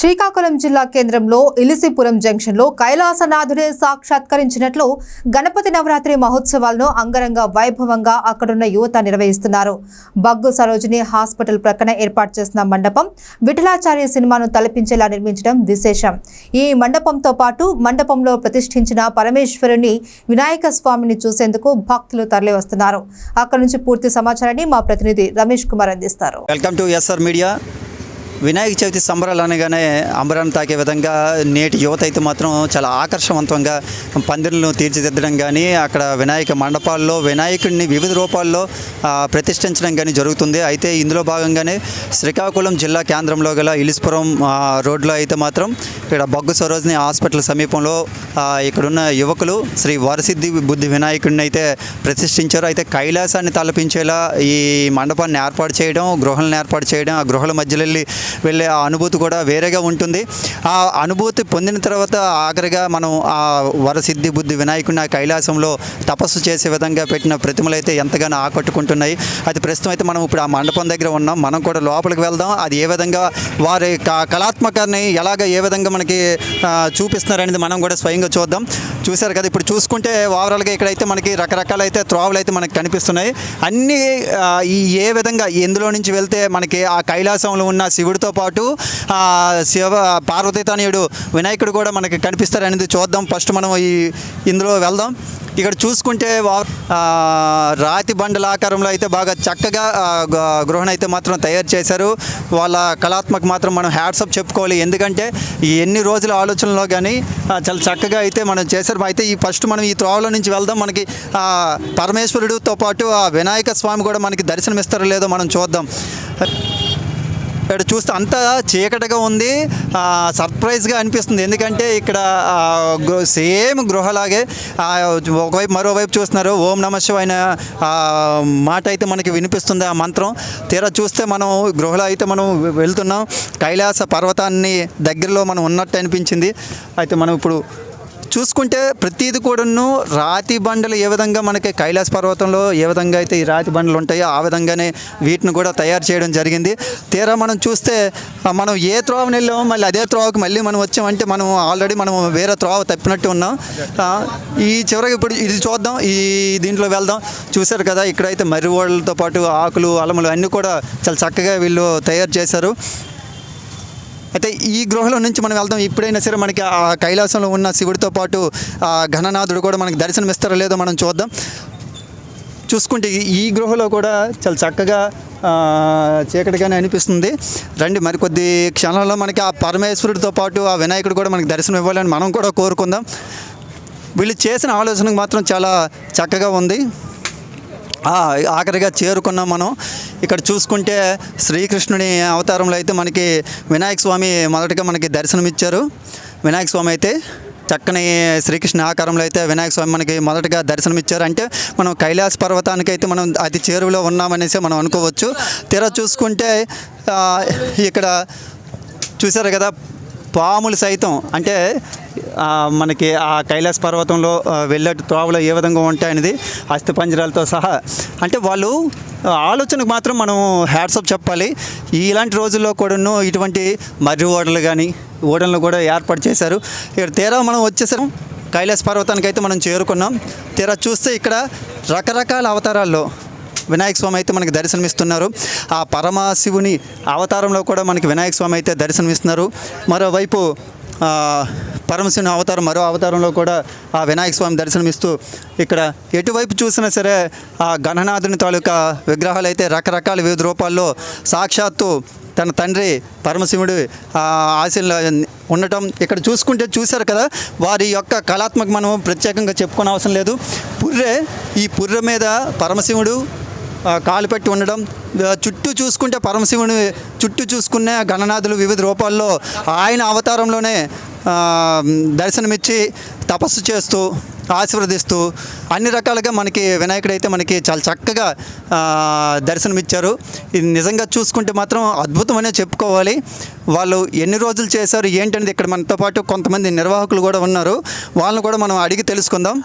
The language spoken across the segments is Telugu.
శ్రీకాకుళం జిల్లా కేంద్రంలో ఇలిసిపురం జంక్షన్లో కైలాసనాథుడే సాక్షాత్కరించినట్లు గణపతి నవరాత్రి మహోత్సవాలను అంగరంగ వైభవంగా అక్కడున్న యువత నిర్వహిస్తున్నారు. బగ్గు సరోజిని హాస్పిటల్ ప్రక్కన ఏర్పాటు చేసిన మండపం విఠలాచార్య సినిమాను తలపించేలా నిర్మించడం విశేషం. ఈ మండపంతో పాటు మండపంలో ప్రతిష్ఠించిన పరమేశ్వరుని వినాయక స్వామిని చూసేందుకు భక్తులు తరలివస్తున్నారు. అక్కడి నుంచి పూర్తి సమాచారాన్ని మా ప్రతినిధి రమేష్ కుమార్ అందిస్తారు. Welcome to S R media Vinayaka Chavithi సంబరాలు అనగానే అంబరాన్ని తాకే విధంగా నేటి యువత అయితే మాత్రం చాలా ఆకర్షవంతంగా పందిరులను తీర్చిదిద్దడం కానీ అక్కడ వినాయక మండపాల్లో వినాయకుడిని వివిధ రూపాల్లో ప్రతిష్ఠించడం కానీ జరుగుతుంది. అయితే ఇందులో భాగంగానే శ్రీకాకుళం జిల్లా కేంద్రంలో గల ఇలిస్పురం రోడ్లో అయితే మాత్రం ఇక్కడ బొగ్గు సరోజిని హాస్పిటల్ సమీపంలో ఇక్కడున్న యువకులు శ్రీ వరసిద్ధి బుద్ధి వినాయకుడిని అయితే ప్రతిష్ఠించారు. అయితే కైలాసాన్ని తలపించేలా ఈ మండపాన్ని ఏర్పాటు చేయడం గృహాలను ఏర్పాటు చేయడం ఆ గృహాల మధ్యలో వెళ్ళే ఆ అనుభూతి కూడా వేరేగా ఉంటుంది. ఆ అనుభూతి పొందిన తర్వాత ఆఖరిగా మనం ఆ వరసిద్ధి బుద్ధి వినాయకుడిని ఆ కైలాసంలో తపస్సు చేసే విధంగా పెట్టిన ప్రతిమలు అయితే ఎంతగానో ఆకట్టుకుంటున్నాయి. అది ప్రస్తుతం అయితే మనం ఇప్పుడు ఆ మండపం దగ్గర ఉన్నాం. మనం కూడా లోపలికి వెళ్దాం. అది ఏ విధంగా వారి క- కళాత్మకాన్ని ఎలాగ ఏ విధంగా మనకి చూపిస్తున్నారనేది మనం కూడా స్వయంగా చూద్దాం. చూశారు కదా ఇప్పుడు చూసుకుంటే ఓవరాల్గా ఇక్కడైతే మనకి రకరకాల అయితే త్రోవలు అయితే మనకి కనిపిస్తున్నాయి. అన్నీ ఈ ఏ విధంగా ఎందులో నుంచి వెళ్తే మనకి ఆ కైలాసంలో ఉన్న శివుడు శివుడితో పాటు శివ పార్వతీతనయుడు వినాయకుడు కూడా మనకి కనిపిస్తారనేది చూద్దాం. ఫస్ట్ మనం ఈ ఇందులో వెళ్దాం. ఇక్కడ చూసుకుంటే రాతి బండల ఆకారంలో అయితే బాగా చక్కగా గ- గృహణ అయితే మాత్రం తయారు చేశారు. వాళ్ళ కళాత్మక మాత్రం మనం హ్యాట్సప్ చెప్పుకోవాలి. ఎందుకంటే ఈ ఎన్ని రోజుల ఆలోచనలో కానీ చాలా చక్కగా అయితే మనం చేశారు. అయితే ఈ ఫస్ట్ మనం ఈ త్రోవలో నుంచి వెళ్దాం. మనకి పరమేశ్వరుడితో పాటు ఆ వినాయక స్వామి కూడా మనకి దర్శనమిస్తారో లేదో మనం చూద్దాం. ఇక్కడ చూస్తే అంతా చీకటిగా ఉంది. సర్ప్రైజ్గా అనిపిస్తుంది. ఎందుకంటే ఇక్కడ సేమ్ గృహలాగే ఒకవైపు మరోవైపు చూస్తున్నారు. ఓం నమ శివాయన మాట అయితే మనకి వినిపిస్తుంది ఆ మంత్రం. తీరా చూస్తే మనం గృహలో అయితే మనం వెళ్తున్నాం. కైలాస పర్వతాన్ని దగ్గరలో మనం ఉన్నట్టు అనిపించింది. అయితే మనం ఇప్పుడు చూసుకుంటే ప్రతిది కూడాను రాతి బండలు ఏ విధంగా మనకి కైలాస పర్వతంలో ఏ విధంగా అయితే ఈ రాతి బండలు ఉంటాయో ఆ విధంగానే వీటిని కూడా తయారు చేయడం జరిగింది. తీరా మనం చూస్తే మనం ఏ త్రోవని వెళ్ళామో మళ్ళీ అదే త్రోవకి మళ్ళీ మనం వచ్చామంటే మనం ఆల్రెడీ మనం వేరే త్రోవ తప్పినట్టు ఉన్నాం. ఈ చివరికి ఇప్పుడు ఇది చూద్దాం ఈ దీంట్లో వెళ్దాం. చూశారు కదా ఇక్కడైతే మర్రి ఓడలతో పాటు ఆకులు అలములు అన్నీ కూడా చాలా చక్కగా వీళ్ళు తయారు చేశారు. అయితే ఈ గృహలో నుంచి మనం వెళ్దాం. ఇప్పుడైనా సరే మనకి ఆ కైలాసంలో ఉన్న శివుడితో పాటు ఆ ఘననాథుడు కూడా మనకి దర్శనం ఇస్తారో లేదో మనం చూద్దాం. చూసుకుంటే ఈ- గృహలో కూడా చాలా చక్కగా చీకటిగానే అనిపిస్తుంది. రండి మరికొద్ది క్షణాల్లో మనకి ఆ పరమేశ్వరుడితో పాటు ఆ వినాయకుడు కూడా మనకి దర్శనం ఇవ్వాలని మనం కూడా కోరుకుందాం. వీళ్ళు చేసిన ఆలోచనకు మాత్రం చాలా చక్కగా ఉంది. ఆఖరిగా చేరుకున్నాం మనం. ఇక్కడ చూసుకుంటే శ్రీకృష్ణుని అవతారంలో అయితే మనకి వినాయక స్వామి మొదటగా మనకి దర్శనమిచ్చారు. వినాయక స్వామి అయితే చక్కని శ్రీకృష్ణ ఆకారంలో అయితే వినాయక స్వామి మనకి మొదటగా దర్శనమిచ్చారు. అంటే మనం కైలాస పర్వతానికి అయితే మనం అతి చేరువలో ఉన్నామనేసి మనం అనుకోవచ్చు. తీరా చూసుకుంటే ఇక్కడ చూసారు కదా పాములు సైతం అంటే మనకి ఆ కైలాస పర్వతంలో ఆ, వెళ్ళే త్రోవలో ఏ విధంగా ఉంటాయనేది అస్థిపంజరాలతో సహా. అంటే వాళ్ళు ఆలోచనకు మాత్రం మనం హ్యాట్సప్ చెప్పాలి. ఇలాంటి రోజుల్లో కూడాను ఇటువంటి మర్రి ఓడలు కానీ ఓడలను కూడా ఏర్పాటు చేశారు. ఇక్కడ తీరా మనం వచ్చేసాం. కైలాస పర్వతానికి అయితే మనం చేరుకున్నాం. తీరా చూస్తే ఇక్కడ రకరకాల అవతారాల్లో వినాయక స్వామి అయితే మనకి దర్శనమిస్తున్నారు. ఆ పరమశివుని అవతారంలో కూడా మనకి వినాయక స్వామి అయితే దర్శనమిస్తున్నారు. మరోవైపు పరమశివుని అవతారం మరో అవతారంలో కూడా ఆ వినాయక స్వామి దర్శనమిస్తూ ఇక్కడ ఎటువైపు చూసినా సరే ఆ గణనాథుని తాలూకా విగ్రహాలు అయితే రకరకాల వివిధ రూపాల్లో సాక్షాత్తు తన తండ్రి పరమశివుడు ఆ ఉండటం ఇక్కడ చూసుకుంటే చూశారు కదా. వారి యొక్క కళాత్మక మనం ప్రత్యేకంగా చెప్పుకోని అవసరం లేదు. పుర్రె ఈ పుర్రె మీద పరమశివుడు కాలు పెట్టి ఉండడం. చుట్టూ చూసుకుంటే పరమశివుని చుట్టూ చూసుకునే గణనాథులు వివిధ రూపాల్లో ఆయన అవతారంలోనే దర్శనమిచ్చి తపస్సు చేస్తూ ఆశీర్వదిస్తూ అన్ని రకాలుగా మనకి వినాయకుడు అయితే మనకి చాలా చక్కగా దర్శనమిచ్చారు. ఇది నిజంగా చూసుకుంటే మాత్రం అద్భుతమనే చెప్పుకోవాలి. వాళ్ళు ఎన్ని రోజులు చేశారు ఏంటనేది ఇక్కడ మనతో పాటు కొంతమంది నిర్వాహకులు కూడా ఉన్నారు. వాళ్ళని కూడా మనం అడిగి తెలుసుకుందాం.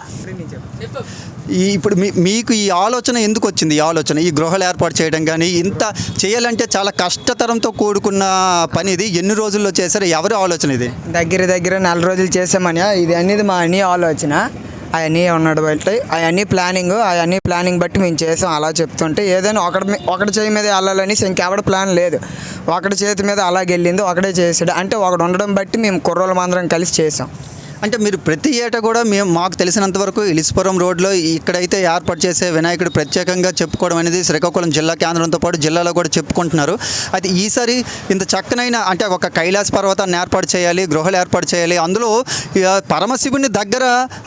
ఈ ఇప్పుడు మీ మీకు ఈ ఆలోచన ఎందుకు వచ్చింది? ఈ ఆలోచన ఈ గృహాలు ఏర్పాటు చేయడం కానీ ఇంత చేయాలంటే చాలా కష్టతరంతో కూడుకున్న పని ఇది. ఎన్ని రోజుల్లో చేశారు? ఎవరి ఆలోచన ఇది? దగ్గర దగ్గర నెల రోజులు చేసామని ఇది అనేది మా అన్ని ఆలోచన. అవన్నీ ఉన్నాడు బట్టి అవన్నీ ప్లానింగ్ అవన్నీ ప్లానింగ్ బట్టి మేము చేసాం అలా చెప్తుంటే ఏదైనా ఒకటి ఒకటి చేయి మీద వెళ్ళాలని ఇంకెవడ ప్లాన్ లేదు. ఒకటి చేతి మీద అలాగెళ్ళింది ఒకటే చేసాడు అంటే ఒకడు ఉండడం బట్టి మేము కుర్రోళ్ళం అందరం కలిసి చేసాం. అంటే మీరు ప్రతి ఏటా కూడా మేము మాకు తెలిసినంత వరకు ఇలిసిపురం రోడ్లో ఇక్కడైతే ఏర్పాటు చేసే వినాయకుడు ప్రత్యేకంగా చెప్పుకోవడం అనేది శ్రీకాకుళం జిల్లా కేంద్రంతో పాటు జిల్లాలో కూడా చెప్పుకుంటున్నారు. అది ఈసారి ఇంత చక్కనైన అంటే ఒక కైలాస పర్వతాన్ని ఏర్పాటు చేయాలి గృహాలు ఏర్పాటు చేయాలి. అందులో పరమశివుని దగ్గర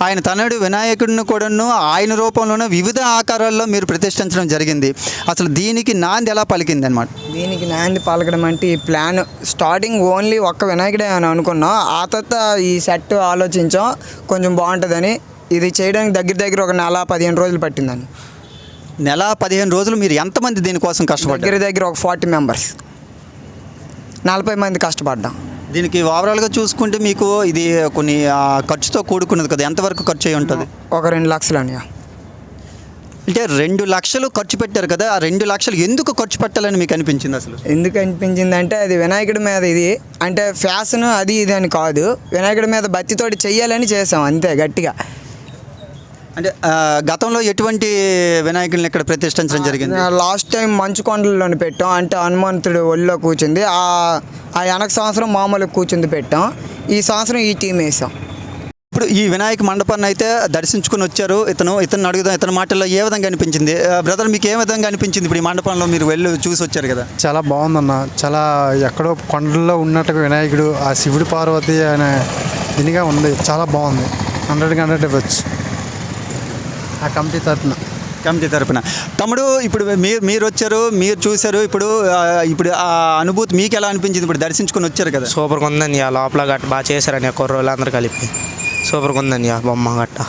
ఆయన తనడు వినాయకుడిని కూడాను ఆయన రూపంలోనే వివిధ ఆకారాల్లో మీరు ప్రతిష్ఠించడం జరిగింది. అసలు దీనికి నాంది ఎలా పలికింది అనమాట దీనికి నాంది పలకడం అంటే ఈ ప్లాన్ స్టార్టింగ్ ఓన్లీ ఒక్క వినాయకుడే అని అనుకున్నాం. ఆ తర్వాత ఈ సెట్ ఆలోచించాం. కొంచెం బాగుంటుందని. ఇది చేయడానికి దగ్గర దగ్గర ఒక నెల పదిహేను రోజులు పట్టిందని నెల పదిహేను రోజులు మీరు ఎంతమంది దీనికోసం కష్టపడ్డారు? దగ్గర దగ్గర ఒక ఫార్టీ మెంబర్స్. నలభై మంది కష్టపడ్డాం. దీనికి ఓవరాల్గా చూసుకుంటే మీకు ఇది కొన్ని ఖర్చుతో కూడుకున్నది కదా. ఎంతవరకు ఖర్చు అయి ఉంటుంది? ఒక రెండు లక్షలు అని అంటే రెండు లక్షలు ఖర్చు పెట్టారు కదా ఆ రెండు లక్షలు ఎందుకు ఖర్చు పెట్టాలని మీకు అనిపించింది అసలు? ఎందుకు అనిపించింది అంటే అది వినాయకుడి మీద ఇది అంటే ఫ్యాషన్ అది ఇది అని కాదు. వినాయకుడి మీద బత్తితోటి చెయ్యాలని చేసాం అంతే గట్టిగా. అంటే గతంలో ఎటువంటి వినాయకుల్ని ఇక్కడ ప్రతిష్ఠించడం జరిగింది? లాస్ట్ టైం మంచు కొండల్లోని పెట్టాం అంటే హనుమంతుడు ఒళ్ళో కూర్చుంది ఆ ఆ వెనక సంవత్సరం మామూలుగా కూర్చుంది పెట్టాం. ఈ సంవత్సరం ఈ టీం వేసాం. ఇప్పుడు ఈ వినాయక మండపాన్ని అయితే దర్శించుకుని వచ్చారు. ఇతను ఇతను అడుగుదాం ఇతని మాటల్లో ఏ విధంగా అనిపించింది? బ్రదర్ మీకు ఏ విధంగా అనిపించింది ఇప్పుడు ఈ మండపంలో మీరు వెళ్ళి చూసి వచ్చారు కదా? చాలా బాగుందన్న. చాలా ఎక్కడో కొండల్లో ఉన్నట్టుగా వినాయకుడు ఆ శివుడు పార్వతి అనే దీనిగా ఉంది. చాలా బాగుంది. హండ్రెడ్కి హండ్రెడ్ ఇవ్వచ్చు. ఆ కమిటీ తరఫున కమిటీ తరపున. తమ్ముడు ఇప్పుడు మీరు మీరు వచ్చారు మీరు చూశారు ఇప్పుడు ఇప్పుడు ఆ అనుభూతి మీకు ఎలా అనిపించింది? ఇప్పుడు దర్శించుకుని వచ్చారు కదా? సూపర్గా ఉందండి. ఆ లోపల గట్ట బాగా చేశారని ఆ కుర్రోళ్ళు అందరు కలిపి. సూపర్గా ఉందండి ఆ బొమ్మ గట్ట